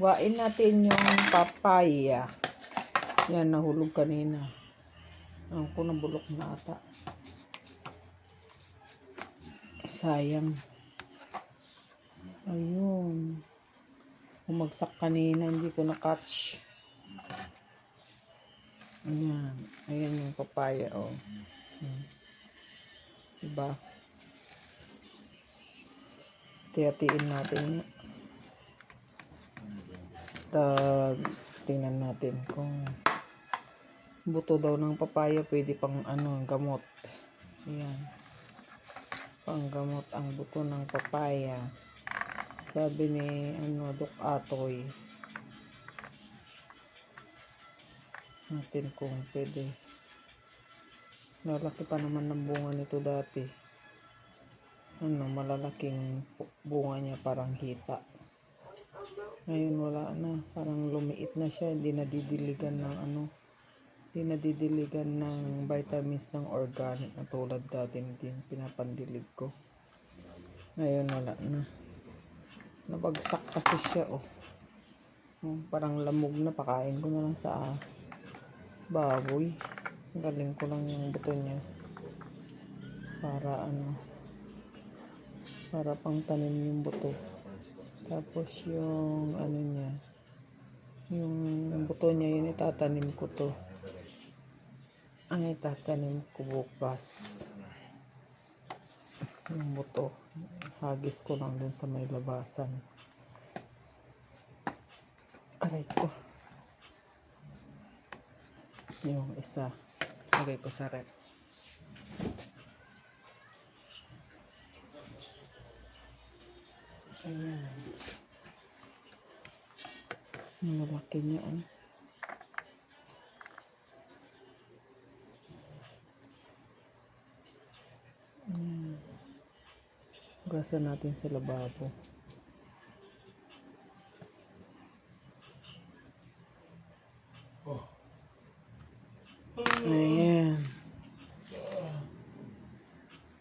Wain natin yung papaya. Yan, nahulog kanina. Ang ko bulok na ata. Sayang. Ayun. Umagsak kanina, hindi ko na-catch. Ayan. Ayan yung papaya, oh. Hmm. Diba? Tiyatiin natin yun. Tag, tingnan natin kung buto daw ng papaya pwede pang ano, gamot. Ayan. Panggamot ang buto ng papaya. Sabi ni ano, Dok Atoy. Natin kung pwede. Lalaki pa naman ng bunga nito dati. Ano, malalaking bunga niya parang hita. Ngayon wala na. Parang lumiit na siya. Hindi nadidiligan ng ano. Hindi nadidiligan ng vitamins ng organic na tulad dati din pinapandilig ko. Ngayon wala na. Nabagsak kasi siya oh. Oh, parang lamog na pakain ko na lang sa baboy. Galing ko lang yung buto niya. Para ano. Para pang tanim yung buto. Tapos yung ano niya. Yung buto niya yun itatanim ko to. Ang itatanim ko bukas. Yung buto. Hagis ko lang dun sa may labasan. Aray ko. Yung isa. Lagay ko sa rep. Ayan. Ang Malaki niya oh. Ayan. Hugasan natin sa lababo. Ayan.